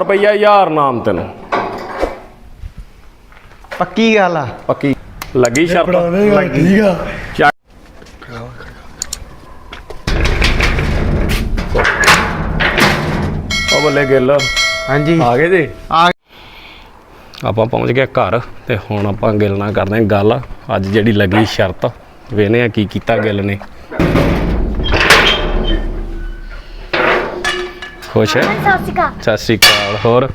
ਰੁਪਈਆ 1000 ਨਾਮ ਤੈਨੂੰ। ਪੱਕੀ ਗੱਲ ਆ। ਪੱਕੀ। ਲੱਗੀ ਸ਼ਰਤ? ਠੀਕ ਆ। ਉਹ ਬੱਲੇ ਗਿੱਲ। ਹਾਂਜੀ। ਆ ਗਏ ਜੀ? ਆ ਆਪਾਂ ਪਹੁੰਚ ਗਏ ਘਰ ਤੇ ਹੁਣ ਆਪਾਂ ਗਿੱਲ ਨਾਲ ਕਰਦੇ ਹਾਂ ਗੱਲ। ਅੱਜ ਜਿਹੜੀ ਲੱਗੀ ਸ਼ਰਤ ਵੇਨੇ ਆ ਕੀ ਕੀਤਾ ਗਿੱਲ ਨੇ। ਖੁਸ਼ ਹੈ? ਸਤਿ ਸ਼੍ਰੀ ਅਕਾਲ। ਸਤਿ ਸ਼੍ਰੀ ਅਕਾਲ ਹੋਰ?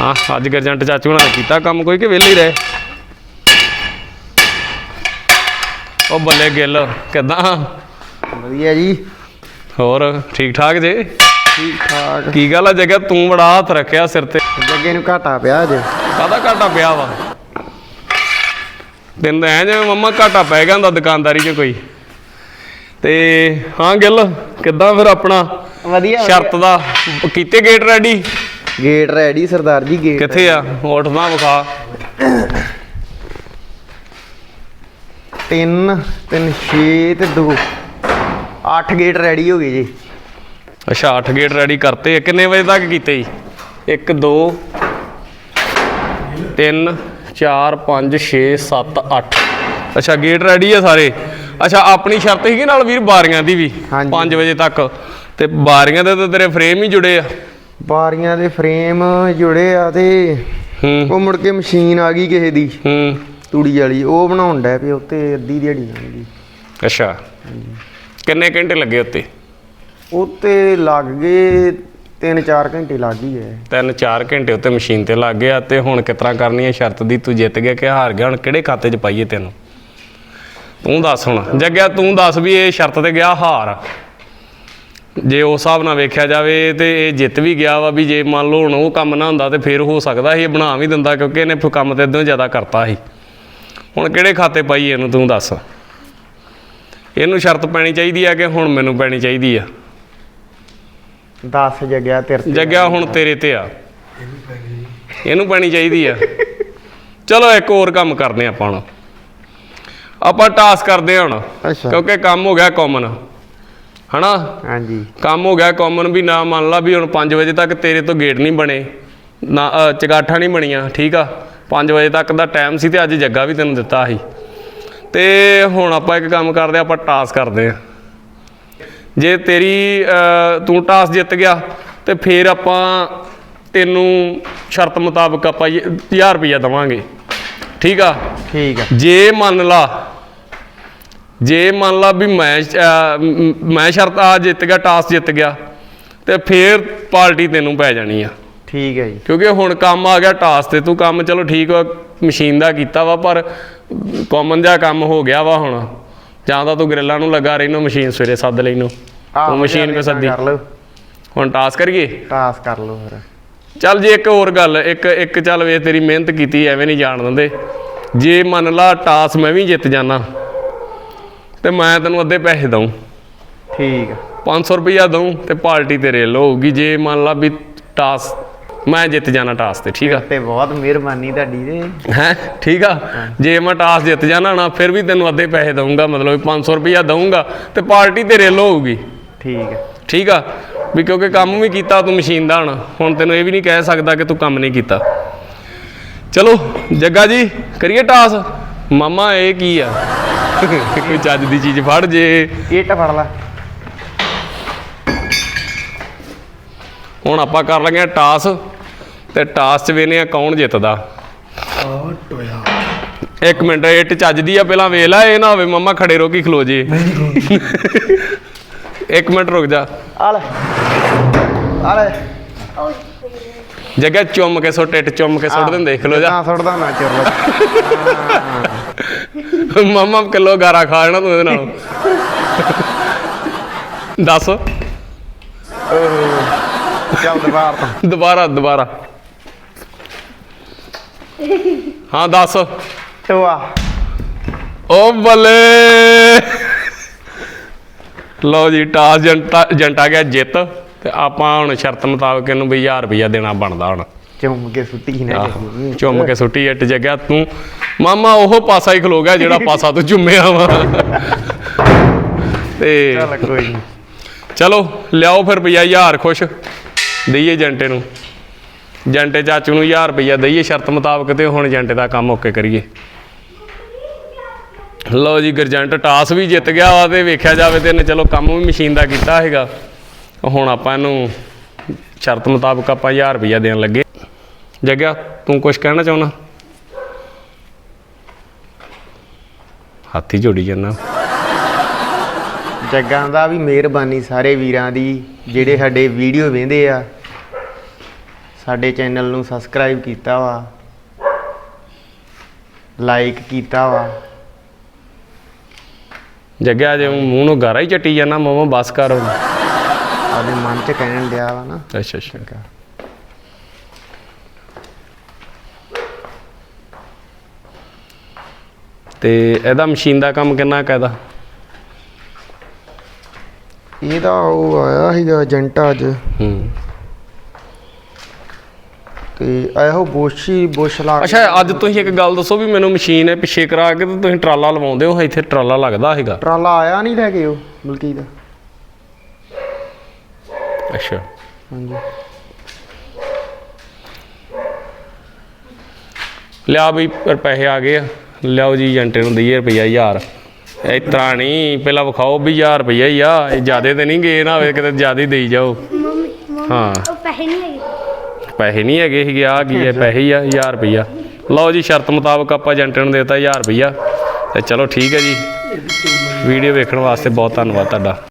ਹਾਂ ਅੱਜ ਗਰਜੰਟ ਚਾਚੂ ਨਾਲ ਕੀਤਾ ਕੰਮ ਕੋਈ ਕਿ ਵਿਹਲੇ ਹੀ ਰਹੇ? ਉਹ ਬੱਲੇ ਗਿੱਲ ਕਿਦਾਂ? ਵਧੀਆ ਜੀ। ਹੋਰ ਠੀਕ ਠਾਕ ਜੇ? ਠੀਕ ਠਾਕ ਕੀ ਗੱਲ ਆ ਜਗਾ ਤੂੰ ਬੜਾ ਹੱਥ ਰੱਖਿਆ ਸਿਰ ਤੇ? ਜੱਗੇ ਨੂੰ ਘਾਟਾ ਪਿਆ ਜੇ ਕਾਹਦਾ ਘਾਟਾ ਪਿਆ ਵਾ? ਤੈਨੂੰ ਐ ਜਿਵੇਂ ਮੰਮਾ ਘਾਟਾ ਪੈ ਗਿਆ ਹੁੰਦਾ ਦੁਕਾਨਦਾਰੀ 'ਚ ਕੋਈ। ਤੇ ਹਾਂ ਗਿੱਲ ਕਿੱਦਾਂ ਫਿਰ ਆਪਣਾ ਵਧੀਆ ਸ਼ਰਤ ਦਾ? ਕੀਤੇ ਗੇਟ ਰੈਡੀ ਗੇਟ ਰੈਡੀ ਸਰਦਾਰ ਜੀ ਗੇਟ ਕਿੱਥੇ ਆ? ਉੱਠਦਾ ਵਿਖਾ। 3 3 6 ਤੇ 2 8 ਗੇਟ ਰੈਡੀ ਹੋ ਗਏ ਜੀ। ਅੱਛਾ 8 ਗੇਟ ਰੈਡੀ ਕਰਤੇ। ਕਿੰਨੇ ਵਜੇ ਤੱਕ ਕੀਤੇ ਜੀ? 1 2 3 4 5 6 7 8 ਅੱਛਾ ਗੇਟ ਰੈਡੀ ਆ ਸਾਰੇ? ਅੱਛਾ ਆਪਣੀ ਸ਼ਰਤ ਸੀਗੀ ਨਾਲ ਵੀਰ ਬਾਰੀਆਂ ਦੀ ਵੀ ਹਾਂਜੀ। 5 ਵਜੇ ਤੱਕ। ਤੇ ਬਾਰੀਆਂ ਦੇ ਤਾਂ ਤੇਰੇ ਫਰੇਮ ਹੀ ਜੁੜੇ ਆ। ਬਾਰੀਆਂ ਦੇ ਫਰੇਮ ਜੁੜੇ ਆ ਤੇ ਹੂੰ। ਉਹ ਮੁੜ ਕੇ ਮਸ਼ੀਨ ਆ ਗਈ ਕਿਸੇ ਦੀ। ਹੂੰ। ਤੂੜੀ ਵਾਲੀ ਉਹ ਬਣਾਉਣ ਡੈ ਪਏ ਉੱਤੇ ਅੱਧੀ ਦਿਹਾੜੀ ਲੰਘ ਗਈ। ਅੱਛਾ। ਕਿੰਨੇ ਘੰਟੇ ਲੱਗੇ ਉੱਤੇ? ਉੱਤੇ ਲੱਗ ਗਏ 3-4 ਘੰਟੇ ਲੱਗ ਹੀ ਗਏ। ਤਿੰਨ ਚਾਰ ਘੰਟੇ ਉੱਤੇ ਮਸ਼ੀਨ ਤੇ ਲੱਗ ਗਿਆ ਤੇ ਹੁਣ ਕਿਸ ਤਰ੍ਹਾਂ ਕਰਨੀ ਹੈ ਸ਼ਰਤ ਦੀ? ਤੂੰ ਜਿੱਤ ਗਿਆ ਕਿ ਹਾਰ ਗਿਆ ਹੁਣ ਕਿਹੜੇ ਖਾਤੇ 'ਚ ਪਾਈਏ ਤੈਨੂੰ? ਤੂੰ ਦੱਸ ਹੁਣ। ਜੱਗਿਆ ਤੂੰ ਦੱਸ ਵੀ ਇਹ ਸ਼ਰਤ ਤੇ ਗਿਆ ਹਾਰ। ਜੇ ਉਸ ਹਿਸਾਬ ਨਾਲ ਵੇਖਿਆ ਜਾਵੇ ਤੇ ਇਹ ਜਿੱਤ ਵੀ ਗਿਆ ਵਾ ਵੀ ਜੇ ਮੰਨ ਲਓ ਹੁਣ ਉਹ ਕੰਮ ਨਾ ਹੁੰਦਾ ਤੇ ਫਿਰ ਹੋ ਸਕਦਾ ਸੀ ਇਹ ਬਣਾ ਵੀ ਦਿੰਦਾ ਕਿਉਂਕਿ ਇਹਨੇ ਫਿਰ ਕੰਮ ਤੇ ਇਦੋਂ ਜ਼ਿਆਦਾ ਕਰਤਾ ਸੀ। ਹੁਣ ਕਿਹੜੇ ਖਾਤੇ ਪਾਈਏ ਇਹਨੂੰ ਤੂੰ ਦੱਸ? ਇਹਨੂੰ ਸ਼ਰਤ ਪੈਣੀ ਚਾਹੀਦੀ ਆ ਕਿ ਹੁਣ ਮੈਨੂੰ ਪੈਣੀ ਚਾਹੀਦੀ ਆ? 10 ਜਗਿਆ ਤੇਰੇ ਤੇ ਜੱਗਿਆ ਹੁਣ ਤੇਰੇ ਤੇ ਆ। ਇਹਨੂੰ ਪੈਣੀ ਚਾਹੀਦੀ ਆ। ਚਲੋ ਇੱਕ ਹੋਰ ਕੰਮ ਕਰਦੇ ਆਪਾਂ ਹੁਣ। ਆਪਾਂ ਟਾਸ ਕਰਦੇ ਹਾਂ ਹੁਣ ਅੱਛਾ। ਕਿਉਂਕਿ ਕੰਮ ਹੋ ਗਿਆ ਕਾਮਨ ਹਨਾ? ਹਾਂਜੀ। ਕੰਮ ਹੋ ਗਿਆ ਕਾਮਨ ਵੀ ਨਾ ਮੰਨ ਲਾ ਵੀ ਹੁਣ 5 ਵਜੇ ਤੱਕ ਤੇਰੇ ਤੋਂ ਗੇਟ ਨਹੀਂ ਬਣੇ ਨਾ ਚਗਾਠਾਂ ਨਹੀਂ ਬਣੀਆਂ ਠੀਕ ਆ? 5 ਵਜੇ ਤੱਕ ਦਾ ਟਾਈਮ ਸੀ ਤੇ ਅੱਜ ਜੱਗਾ ਵੀ ਤੈਨੂੰ ਦਿੱਤਾ ਸੀ। ਤੇ ਹੁਣ ਆਪਾਂ ਇੱਕ ਕੰਮ ਕਰਦੇ ਆਪਾਂ ਟਾਸ ਕਰਦੇ ਆ ਜੇ ਤੇਰੀ ਤੂੰ ਟਾਸ ਜਿੱਤ ਗਿਆ ਤੇ ਫਿਰ ਆਪਾਂ ਤੈਨੂੰ ਸ਼ਰਤ ਮੁਤਾਬਕ ਆਪਾਂ 1000 ਰੁਪਇਆ ਦਵਾਂਗੇ ਠੀਕ ਆ? ਠੀਕ ਆ। ਜੇ ਮੰਨ ਲਾ ਜੇ ਮੰਨ ਲਾ ਵੀ ਮੈਂ ਮ- ਸ਼ਰਤ ਆ ਜਿੱਤ ਗਿਆ ਟਾਸ ਜਿੱਤ ਗਿਆ ਤੇ ਫੇਰ ਪਾਰਟੀ ਤੈਨੂੰ ਪੈ ਜਾਣੀ ਆ। ਠੀਕ ਹੈ ਜੀ। ਕਿਉਂਕਿ ਹੁਣ ਕੰਮ ਆ ਗਿਆ ਟਾਸ ਤੇ ਤੂੰ ਕੰਮ ਚਲੋ ਠੀਕ ਵਾ ਮਸ਼ੀਨ ਦਾ ਕੀਤਾ ਵਾ ਪਰ ਕਾਮਨ ਜਿਹਾ ਕੰਮ ਹੋ ਗਿਆ ਵਾ ਹੁਣ। ਜਾਂ ਤਾਂ ਤੂੰ ਗ੍ਰਿਲਾਂ ਨੂੰ ਲੱਗਾ ਰਹਿਨੋ ਮਸ਼ੀਨ ਸਵੇਰੇ ਸੱਦ ਲੈਨੋ ਉਹ ਮਸ਼ੀਨ ਕੋ ਸੱਦੀ? ਕਰ ਲਓ। ਹੁਣ ਟਾਸ ਕਰੀਏ? ਟਾਸ ਕਰ ਲਓ ਫਿਰ। ਚੱਲ ਜੇ ਇੱਕ ਹੋਰ ਗੱਲ ਇੱਕ ਇੱਕ ਚੱਲ ਵੇ ਤੇਰੀ ਮਿਹਨਤ ਕੀਤੀ ਐਵੇਂ ਨਹੀਂ ਜਾਣ ਦਿੰਦੇ। ਜੇ ਮੰਨ ਲਾ ਟਾਸ ਮੈਂ ਵੀ ਜਿੱਤ ਜਾਣਾ ਤੇ ਮੈਂ ਤੈਨੂੰ ਅੱਧੇ ਪੈਸੇ ਦਊਂ। ਠੀਕ ਆ। 500 ਰੁਪਈਆ ਦਊਂ ਤੇ ਪਾਰਟੀ ਤੇਰੇ ਵੱਲੋਂ ਹੋਊਗੀ। ਜੇ ਮੰਨ ਲਾ ਵੀ ਟਾਸ ਮੈਂ ਜਿੱਤ ਜਾਣਾ ਟਾਸ ਤੇ ਠੀਕ ਆ? ਤੇ ਬਹੁਤ ਮਿਹਰਬਾਨੀ ਤੁਹਾਡੀ ਤੇ ਹੈ? ਠੀਕ ਆ? ਜੇ ਮੈਂ ਟਾਸ ਜਿੱਤ ਜਾਣਾ ਨਾ ਫਿਰ ਵੀ ਤੈਨੂੰ ਅੱਧੇ ਪੈਸੇ ਦਊਂਗਾ ਮਤਲਬ ਵੀ 500 ਰੁਪਈਆ ਦਊਂਗਾ ਤੇ ਪਾਰਟੀ ਤੇਰੇ ਵੱਲੋਂ ਹੋਊਗੀ। ਠੀਕ ਆ। ਠੀਕ ਆ? ਵੀ ਕਿਉਂਕਿ ਕੰਮ ਵੀ ਕੀਤਾ ਤੂੰ ਮਸ਼ੀਨ ਦਾ ਹਣ। ਹੁਣ ਤੈਨੂੰ ਇਹ ਵੀ ਨਹੀਂ ਕਹਿ ਸਕਦਾ ਕਿ ਤੂੰ ਕੰਮ ਨਹੀਂ ਕੀਤਾ। ਚਲੋ ਜੱਗਾ ਜੀ ਕਰੀਏ ਟਾਸ। ਮਾਮਾ ਇਹ ਕੀ ਆ? ਕੋਈ ਚੱਜ ਦੀ ਚੀਜ਼ ਫੜ ਜੇ। ਇੱਟ ਫੜ ਲਾ। ਹੁਣ ਆਪਾਂ ਕਰ ਲਗੇ ਟਾਸ ਤੇ ਟਾਸ 'ਚ ਵੇਨੇ ਆ ਕੌਣ ਜਿੱਤਦਾ। ਆ ਟੋਇਆ ਇੱਕ ਮਿੰਟ ਇੱਟ ਚੱਜਦੀ ਆ ਪਹਿਲਾਂ ਵੇਖ ਲੈ ਇਹ ਨਾ ਹੋਵੇ ਮੰਮਾ ਖੜੇ ਰੋ ਕੇ ਖਲੋ ਜੇ। ਇੱਕ ਮਿੰਟ ਰੁਕ ਜਾ। ਆ ਲੈ। ਆ ਲੈ। ਜੱਗਾ ਚੁੰਮ ਕੇ ਸੁੱਟ ਇੱਟ ਚੁੰਮ ਕੇ ਸੁੱਟ ਦਿੰਦੇ ਖਲੋ ਜਾ ਨਾ ਸੁੱਟਦਾ ਨਾ ਚੁਰ ਮਾਮਾ ਕਿਲੋ ਗਾਰਾ ਖਾ ਜਾਣਾ ਤੂੰ ਇਹਦੇ ਨਾਲ। ਦੱਸ। ਚੱਲ ਦੁਬਾਰ ਤੋਂ। ਦੁਬਾਰਾ ਦੁਬਾਰਾ। ਹਾਂ ਦੱਸ। ਟੋਆ ਓ ਬੱਲੇ। ਲਓ ਜੀ ਟਾਸ ਜੰਟਾ ਜੰਟਾ ਗਿਆ ਜਿੱਤ। ਤੇ ਆਪਾਂ ਹੁਣ ਸ਼ਰਤ ਮੁਤਾਬਕ ਇਹਨੂੰ ਵੀ 1000 ਰੁਪਇਆ ਦੇਣਾ ਬਣਦਾ ਹੁਣ। ਚੁੰਮ ਕੇ ਸੁੱਟੀ ਨਾ ਆਹੋ, ਚੁੰਮ ਕੇ ਸੁੱਟੀ ਇੱਟ ਜਗਿਆ ਤੂੰ ਮਾਮਾ ਉਹ ਪਾਸਾ ਹੀ ਖਲੋ ਗਿਆ ਜਿਹੜਾ ਪਾਸਾ ਤੂੰ ਚੁੰਮਿਆ ਵਾ। ਤੇ ਚੱਲ ਕੋਈ ਨਹੀਂ ਚਲੋ ਲਿਆਓ ਫਿਰ ਰੁਪਈਆ 1000 ਖੁਸ਼ ਦਈਏ ਏਜੰਟੇ ਨੂੰ। ਏਜੰਟੇ ਚਾਚੂ ਨੂੰ 1000 ਰੁਪਈਆ ਦਈਏ ਸ਼ਰਤ ਮੁਤਾਬਕ ਤੇ ਹੁਣ ਏਜੰਟੇ ਦਾ ਕੰਮ ਓਕੇ ਕਰੀਏ। ਲਓ ਜੀ ਗਰਜੰਟ ਟਾਸ ਵੀ ਜਿੱਤ ਗਿਆ ਵਾ ਤੇ ਵੇਖਿਆ ਜਾਵੇ ਤੇ ਇਹਨੇ ਚਲੋ ਕੰਮ ਵੀ ਮਸ਼ੀਨ ਦਾ ਕੀਤਾ ਹੈਗਾ। ਹੁਣ ਆਪਾਂ ਇਹਨੂੰ ਸ਼ਰਤ ਮੁਤਾਬਕ ਆਪਾਂ 1000 ਰੁਪਈਆ ਦੇਣ ਲੱਗੇ। ਜੱਗਿਆ ਤੂੰ ਕੁਝ ਕਹਿਣਾ ਚਾਹੁੰਦਾ? ਹੱਥੀ ਜੋੜੀ ਜਾਂਦਾ। ਜੱਗਾਂ ਦਾ ਵੀ ਮਿਹਰਬਾਨੀ ਸਾਰੇ ਵੀਰਾਂ ਦੀ ਜਿਹੜੇ ਸਾਡੇ ਵੀਡੀਓ ਵੇਂਦੇ ਆ। ਸਾਡੇ ਚੈਨਲ ਨੂੰ ਸਬਸਕ੍ਰਾਈਬ ਕੀਤਾ ਵਾ। ਲਾਈਕ ਕੀਤਾ ਵਾ। ਜੱਗਿਆ ਜੇ ਮੂੰਹ ਨੂੰ ਗਾਰਾ ਹੀ ਚੱਟੀ ਜਾਂਦਾ ਮਮਾ ਬਸ ਕਰ। ਆਪਣੇ ਮਨ 'ਚ ਕਹਿਣ ਡਿਆ ਵਾ ਨਾ। ਅੱਛਾ ਅੱਛਾ। ਤੇ ਇਹਦਾ ਮਸ਼ੀਨ ਦਾ ਕੰਮ ਕਿੰਨਾ ਕਹਦਾ ਇਹਦਾ? ਉਹ ਆਇਆ ਸੀਗਾ ਏਜੰਟ ਅੱਜ। ਹੂੰ। ਤੇ ਇਹੋ ਬੋਸ਼ੀ ਬੁਸ਼ ਲਾ ਕੇ- ਅੱਛਾ ਅੱਜ ਤੁਸੀਂ ਇੱਕ ਗੱਲ ਦੱਸੋ ਵੀ ਮੈਨੂੰ ਮਸ਼ੀਨ ਹੈ ਪਿੱਛੇ ਕਰਾ ਕੇ ਤੇ ਤੁਸੀਂ ਟਰਾਲਾ ਲਵਾਉਂਦੇ ਹੋ ਇੱਥੇ ਟਰਾਲਾ ਲੱਗਦਾ ਹੈਗਾ ਟਰਾਲਾ ਆਇਆ ਨਹੀਂ ਲੈ ਕੇ ਉਹ ਬਲਕੀ ਦਾ ਅੱਛਾ। ਹਾਂਜੀ। ਲਿਆ ਵੀ ਫਿਰ ਪੈਸੇ ਆ ਗਏ ਆ। ਲਿਆਓ ਜੀ ਏਜੰਟੇ ਨੂੰ ਦਈਏ ਰੁਪਈਆ 1000 ਇਸ ਤਰ੍ਹਾਂ ਨਹੀਂ ਪਹਿਲਾਂ ਵਿਖਾਓ ਵੀ 1000 ਰੁਪਈਆ ਹੀ ਆ। ਇਹ ਜਿਆਦੇ ਤੇ ਨਹੀਂ ਗਏ ਨਾ ਹੋਵੇ ਕਿਤੇ ਜਿਆਦੇ ਦੇਈ ਜਾਓ। ਮੰਮੀ ਮੰਮੀ ਹਾਂ। ਉਹ ਪੈਸੇ ਨਹੀਂ ਹੈਗੇ। ਪੈਸੇ ਨਹੀਂ ਹੈਗੇ ਸੀਗੇ ਆ ਕੀ ਹੈ ਪੈਸੇ ਹੀ ਆ 1000 ਰੁਪਈਆ। ਲਓ ਜੀ ਸ਼ਰਤ ਮੁਤਾਬਕ ਆਪਾਂ ਏਜੰਟ ਨੂੰ ਦੇਤਾ 1000 ਰੁਪਈਆ। ਤੇ ਚਲੋ ਠੀਕ ਹੈ ਜੀ। ਵੀਡੀਓ ਵੇਖਣ ਵਾਸਤੇ ਬਹੁਤ ਧੰਨਵਾਦ ਤੁਹਾਡਾ।